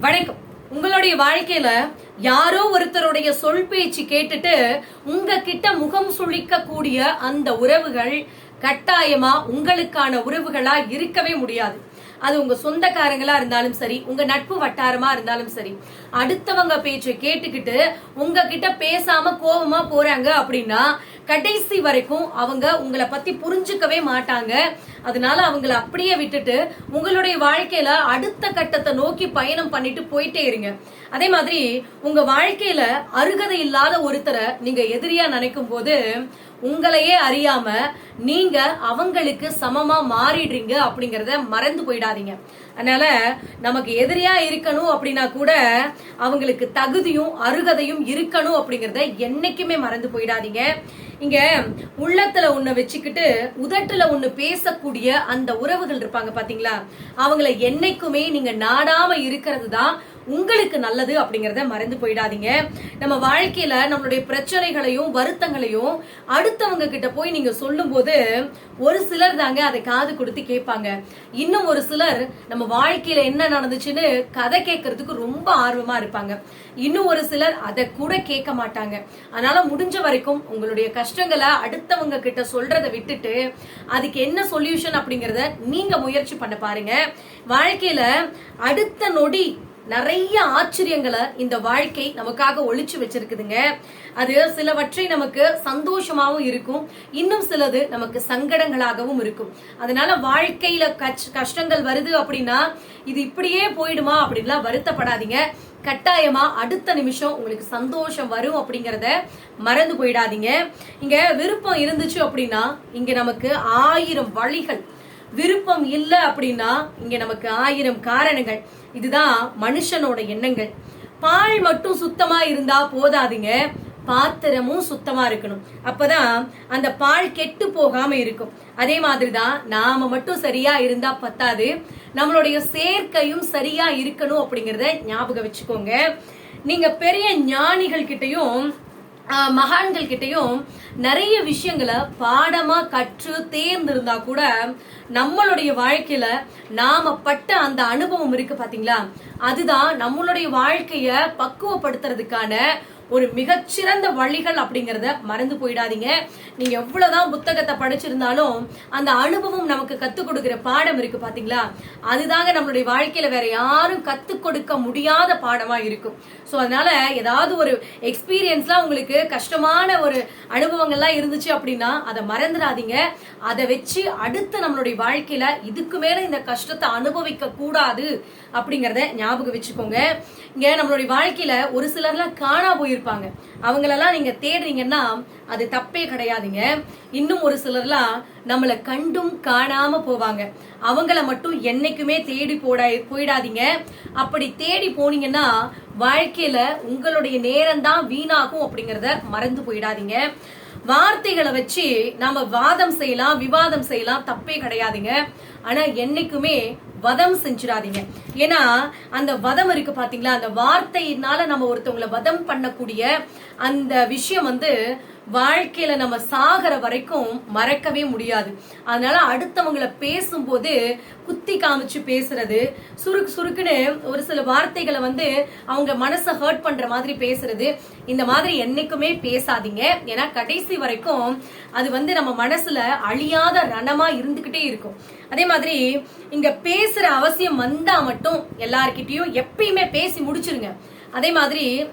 வணக்கம். உங்களுடைய வாழ்க்கையில யாரோ ஒருத்தருடைய சொல் பேச்சு கேட்டுட்டு உங்க கிட்ட முகம் சுழிக்க கூடிய அந்த உறவுகள் கட்டாயமா உங்களுக்கான உறவுகளா இருக்கவே முடியாது. அது உங்க சொந்தக்காரங்களா இருந்தாலும் சரி உங்க நட்பு வட்டாரமா இருந்தாலும் சரி. அடுத்தவங்க பேச்சை கேட்டுக்கிட்டு உங்ககிட்ட பேசாம கோபமா போறாங்க அப்படின்னா கடைசி வரைக்கும் அவங்க உங்களை பத்தி புரிஞ்சுக்கவே மாட்டாங்க. அதனால அவங்கள அப்படியே விட்டுட்டு உங்களுடைய வாழ்க்கையில அடுத்த கட்டத்தை நோக்கி பயணம் பண்ணிட்டு போயிட்டே இருங்க. அதே மாதிரி உங்க வாழ்க்கையில அருகதை இல்லாத ஒருத்தரை நீங்க எதிரியா நினைக்கும் போது உங்களையே அறியாம நீங்க அவங்களுக்கு சமமா மாறிடுறீங்க அப்படிங்கறத மறந்து போயிடாதீங்க. அதனால நமக்கு எதிரியா இருக்கணும் அப்படின்னா கூட அவங்களுக்கு தகுதியும் அருகதையும் இருக்கணும் அப்படிங்கறத என்னைக்குமே மறந்து போயிடாதீங்க. இங்க உள்ளத்துல ஒண்ணு வச்சுக்கிட்டு உதட்டுல ஒண்ணு பேசக்கூடிய அந்த உறவுகள் இருப்பாங்க பாத்தீங்களா? அவங்கள என்னைக்குமே நீங்க நாடாம இருக்கிறது தான் உங்களுக்கு நல்லது அப்படிங்கிறத மறந்து போயிடாதீங்க. நம்ம வாழ்க்கையில நம்மளுடைய பிரச்சனைகளையும் வருத்தங்களையும் அடுத்தவங்க கிட்ட போய் நீங்க சொல்லும் போது ஒரு சிலர் தாங்க அதை காது கொடுத்து கேட்பாங்க. இன்னும் ஒரு சிலர் நம்ம வாழ்க்கையில என்ன நடந்துச்சுன்னு கதை கேட்கறதுக்கு ரொம்ப ஆர்வமா இருப்பாங்க. இன்னும் ஒரு சிலர் அதை கூட கேட்க மாட்டாங்க. அதனால முடிஞ்ச வரைக்கும் உங்களுடைய கஷ்டங்களை அடுத்தவங்க கிட்ட சொல்றதை விட்டுட்டு அதுக்கு என்ன சொல்யூஷன் அப்படிங்கறத நீங்க முயற்சி பண்ண பாருங்க. வாழ்க்கையில அடுத்த நொடி நிறைய ஆச்சரியங்களை இந்த வாழ்க்கை நமக்காக ஒழிச்சு வச்சிருக்குதுங்க. அது சிலவற்றை நமக்கு சந்தோஷமாகவும் இருக்கும். இன்னும் சிலது நமக்கு சங்கடங்களாகவும் இருக்கும். அதனால வாழ்க்கையில கச்- கஷ்டங்கள் வருது அப்படின்னா இது இப்படியே போயிடுமா அப்படின்லாம் வருத்தப்படாதீங்க. கட்டாயமா அடுத்த நிமிஷம் உங்களுக்கு சந்தோஷம் வரும் அப்படிங்கறத மறந்து போயிடாதீங்க. இங்க விருப்பம் இருந்துச்சு அப்படின்னா இங்க நமக்கு ஆயிரம் வழிகள் விருப்பம் இல்லை அப்படின்னா இங்க நமக்கு ஆயிரம் காரணங்கள். இதுதான் மனுஷனோட எண்ணங்கள். பால் மட்டும் சுத்தமா இருந்தா போதாதுங்க. பாத்திரமும் சுத்தமா இருக்கணும். அப்பதான் அந்த பால் கெட்டு போகாம இருக்கும். அதே மாதிரிதான் நாம மட்டும் சரியா இருந்தா பத்தாது. நம்மளுடைய சேர்க்கையும் சரியா இருக்கணும் அப்படிங்கறத ஞாபகம் வச்சுக்கோங்க. நீங்க பெரிய ஞானிகள் கிட்டையும் மகான்கள் கிட்டயும் நிறைய விஷயங்களை பாடமா கற்று தேர்ந்திருந்தா கூட நம்மளுடைய வாழ்க்கையில நாம பட்ட அந்த அனுபவம் இருக்கு பாத்தீங்களா? அதுதான் நம்மளுடைய வாழ்க்கைய பக்குவப்படுத்துறதுக்கான ஒரு மிகச்சிறந்த வழிகள் அப்படிங்கறத மறந்து போயிடாதீங்க. நீங்க எவ்வளவுதான் புத்தகத்தை படிச்சிருந்தாலும் அந்த அனுபவம் நமக்கு கத்துக் கொடுக்கிற பாடம் இருக்கு பாத்தீங்களா? அதுதாங்க நம்மளுடைய வாழ்க்கையில வேற யாரும் கத்துக் கொடுக்க முடியாத பாடமா இருக்கும். சோ அதனால ஏதாவது ஒரு எக்ஸ்பீரியன்ஸ்லாம் உங்களுக்கு கஷ்டமான ஒரு அனுபவங்கள்லாம் இருந்துச்சு அப்படின்னா அதை மறந்துடாதீங்க. அதை வச்சு அடுத்து நம்மளுடைய வாழ்க்கையில இதுக்கு மேல இந்த கஷ்டத்தை அனுபவிக்க கூடாது அப்படிங்கறத ஞாபகம் வச்சுக்கோங்க. இங்க நம்மளுடைய வாழ்க்கையில ஒரு சிலர்லாம் காணா இருப்பாங்க அவங்களெல்லாம் நீங்க தேடுறீங்கன்னா அது தப்பே கிடையாதுங்க. இன்னும் ஒரு சிலர்லாம் நம்மள கண்டும் காணாம போவாங்க. அவங்கள மட்டும் என்னைக்குமே தேடி போட போயிடாதீங்க. அப்படி தேடி போனீங்கன்னா வாழ்க்கையில உங்களுடைய நேரம் தான் வீணாகும் அப்படிங்கறத மறந்து போயிடாதீங்க. வார்த்தைகளை வச்சு நாம வாதம் செய்யலாம் விவாதம் செய்யலாம் தப்பே கிடையாதுங்க. ஆனா என்னைக்குமே வதம் செஞ்சிடாதீங்க. ஏன்னா அந்த வதம் இருக்கு பாத்தீங்களா? அந்த வார்த்தையினால நம்ம ஒருத்தவங்களை வதம் பண்ணக்கூடிய அந்த விஷயம் வந்து வாழ்க்கையில நம்ம சாகிற வரைக்கும் மறக்கவே முடியாது. அதனால அடுத்தவங்களை பேசும்போது குத்தி காமிச்சு பேசுறது சுருக்கு சுருக்குன்னு ஒரு சில வார்த்தைகளை வந்து அவங்க மனசை ஹர்ட் பண்ற மாதிரி பேசுறது. இந்த மாதிரி என்னைக்குமே பேசாதீங்க. ஏன்னா கடைசி வரைக்கும் அது வந்து நம்ம மனசுல அழியாத ரணமா இருந்துகிட்டே இருக்கும். அதே மாதிரி இங்க பேசுற அவசியம் வந்தா மட்டும் எல்லார்கிட்டயும் எப்பயுமே பேசி முடிச்சிருங்க. அதே மாதிரி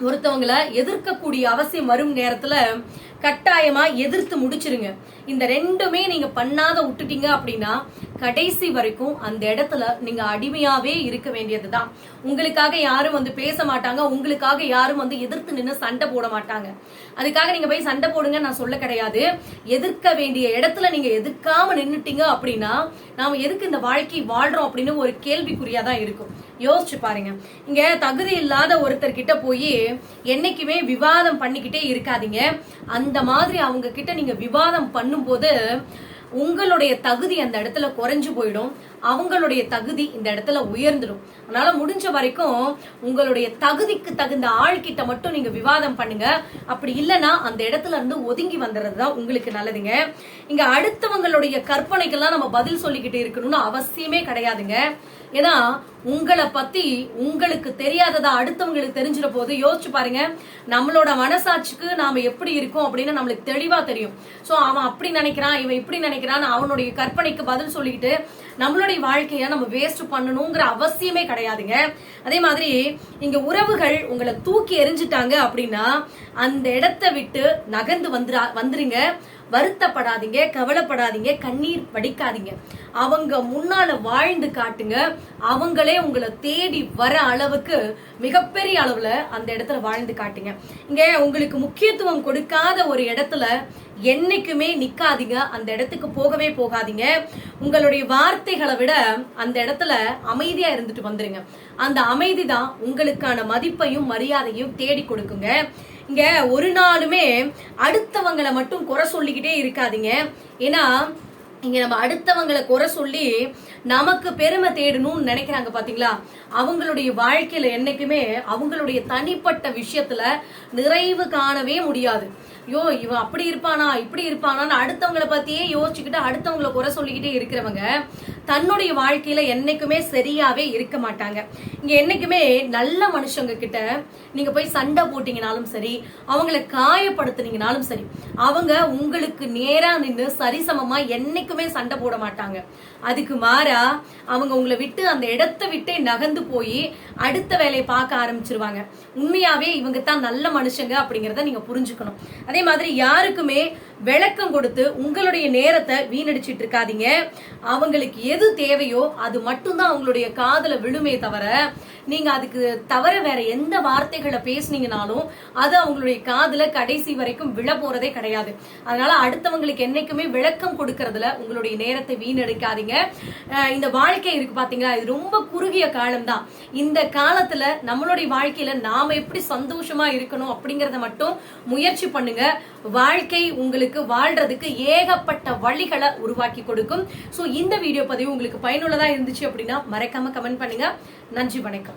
ஒருத்தவங்களை எதிர்க்கக்கூடிய அவசியம் வரும் நேரத்துல கட்டாயமா எதிர்த்து முடிச்சிருங்க. இந்த ரெண்டுமே நீங்க பண்ணாத விட்டுட்டீங்க அப்படின்னா கடைசி வரைக்கும் அந்த இடத்துல நீங்க அடிமையாவே இருக்க வேண்டியதுதான். உங்களுக்காக யாரும் வந்து பேச மாட்டாங்க. உங்களுக்காக யாரும் வந்து எதிர்த்து நின்று சண்டை போட மாட்டாங்க. அதுக்காக நீங்க போய் சண்டை போடுங்க நான் சொல்ல கிடையாது. எதிர்க்க வேண்டிய இடத்துல நீங்க எதிர்க்காம நின்னுட்டீங்க அப்படின்னா நாம எதுக்கு இந்த வாழ்க்கை வாழ்றோம் அப்படின்னு ஒரு கேள்விக்குறியா தான் இருக்கும். யோசிச்சு பாருங்க. இங்க தகுதி இல்லாத ஒருத்தர் கிட்ட போய் என்னைக்குமே விவாதம் பண்ணிக்கிட்டே இருக்காதீங்க. அந்த மாதிரி அவங்க கிட்ட நீங்க விவாதம் பண்ணும்போது உங்களுடைய தகுதி அந்த இடத்துல குறைஞ்சு போயிடும். அவங்களுடைய தகுதி இந்த இடத்துல உயர்ந்துடும். அதனால முடிஞ்ச வரைக்கும் உங்களுடைய தகுதிக்கு தகுந்த ஆள்கிட்ட மட்டும் நீங்க விவாதம் பண்ணுங்க. அப்படி இல்லைன்னா அந்த இடத்துல இருந்து ஒதுங்கி வந்துடுறது தான் உங்களுக்கு நல்லதுங்க. இங்க அடுத்தவங்களுடைய கற்பனைக்கெல்லாம் நம்ம பதில் சொல்லிக்கிட்டு இருக்கணும்னு அவசியமே கிடையாதுங்க. ஏன்னா உங்களை பத்தி உங்களுக்கு தெரியாததா அடுத்தவங்களுக்கு தெரிஞ்சிட போது யோசிச்சு பாருங்க நம்மளோட மனசாட்சிக்கு நாம எப்படி இருக்கோம் அப்படின்னு நம்மளுக்கு தெளிவா தெரியும். சோ அவன் அப்படி நினைக்கிறான் இவன் இப்படி நினைக்கிறான் அவனுடைய கற்பனைக்கு பதில் சொல்லிக்கிட்டு நம்மளுடைய வாழ்க்கைய நம்ம வேஸ்ட் பண்ணணுங்கிற அவசியமே கிடையாதுங்க. அதே மாதிரி இங்க உறவுகள் உங்களை தூக்கி எரிஞ்சிட்டாங்க அப்படின்னா அந்த இடத்த விட்டு நகர்ந்து வந்துரா வந்துருங்க. வருத்தப்படாதீங்க கவலைப்படாதீங்க கண்ணீர் வடிக்காதீங்க. அவங்க முன்னால வாழ்ந்து காட்டுங்க. அவங்களே உங்களை தேடி வர அளவுக்கு மிகப்பெரிய அளவுல அந்த இடத்துல வாழ்ந்து காட்டுங்க. இங்க உங்களுக்கு முக்கியத்துவம் கொடுக்காத ஒரு இடத்துல என்னைக்குமே நிக்காதீங்க. அந்த இடத்துக்கு போகவே போகாதீங்க. உங்களுடைய வார்த்தைகளை விட அந்த இடத்துல அமைதியா இருந்துட்டு வந்துருங்க. அந்த அமைதி தான் உங்களுக்கான மதிப்பையும் மரியாதையும் தேடி கொடுக்குங்க. இங்க ஒரு நாளுமே அடுத்தவங்களை மட்டும் குறை சொல்லிக்கிட்டே இருக்காதீங்க. ஏன்னா இங்க நம்ம அடுத்தவங்களை குறை சொல்லி நமக்கு பெருமை தேடணும்னு நினைக்கிறாங்க பாத்தீங்களா? அவங்களுடைய வாழ்க்கையில என்னைக்குமே அவங்களுடைய தனிப்பட்ட விஷயத்துல நிறைவு காணவே முடியாது. ஐயோ இவன் அப்படி இருப்பானா இப்படி இருப்பானான்னு அடுத்தவங்களை பத்தியே யோசிச்சுக்கிட்டு அடுத்தவங்களை குறை சொல்லிக்கிட்டே இருக்கிறவங்க தன்னுடைய வாழ்க்கையில என்னைக்குமே சரியாவே இருக்க மாட்டாங்க. இங்க என்னைக்குமே நல்ல மனுஷங்க கிட்ட நீங்க போய் சண்டை போட்டீங்கனாலும் சரி அவங்கள காயப்படுத்துனீங்கனாலும் சரி அவங்க உங்களுக்கு நேரா நின்று சரிசமமா என்னைக்குமே சண்டை போட மாட்டாங்க. அதுக்கு மாறா அவங்க உங்களை விட்டு அந்த இடத்தை விட்டே நகர்ந்து போய் அடுத்த வேலையை பார்க்க ஆரம்பிச்சிருவாங்க. உண்மையாவே இவங்க தான் நல்ல மனுஷங்க அப்படிங்கறத நீங்க புரிஞ்சுக்கணும். அதே மாதிரி யாருக்குமே விளக்கம் கொடுத்து உங்களுடைய நேரத்தை வீணடிச்சிட்டு இருக்காதீங்க. அவங்களுக்கு எது தேவையோ அது மட்டும்தான் அவங்களுடைய காதல விழுமே தவிர நீங்க அதுக்கு தவிர வேற எந்த வார்த்தைகளை பேசுனீங்கனாலும் அது அவங்களுடைய காதுல கடைசி வரைக்கும் விழ போறதே கிடையாது. அதனால அடுத்தவங்களுக்கு என்னைக்குமே விளக்கம் கொடுக்கறதுல உங்களுடைய நேரத்தை வீணடிக்காதீங்க. இந்த வாழ்க்கை இருக்கு பாத்தீங்களா? இது ரொம்ப குறுகிய காலம்தான். இந்த காலத்துல நம்மளுடைய வாழ்க்கையில நாம எப்படி சந்தோஷமா இருக்கணும் அப்படிங்கறத மட்டும் முயற்சி பண்ணுங்க. வாழ்க்கை உங்களுக்கு வாழ்றதுக்கு ஏகப்பட்ட வழிகளை உருவாக்கி கொடுக்கும். ஸோ இந்த வீடியோ பதிவு உங்களுக்கு பயனுள்ளதா இருந்துச்சு அப்படின்னா மறக்காம கமெண்ட் பண்ணுங்க. நன்றி வணக்கம்.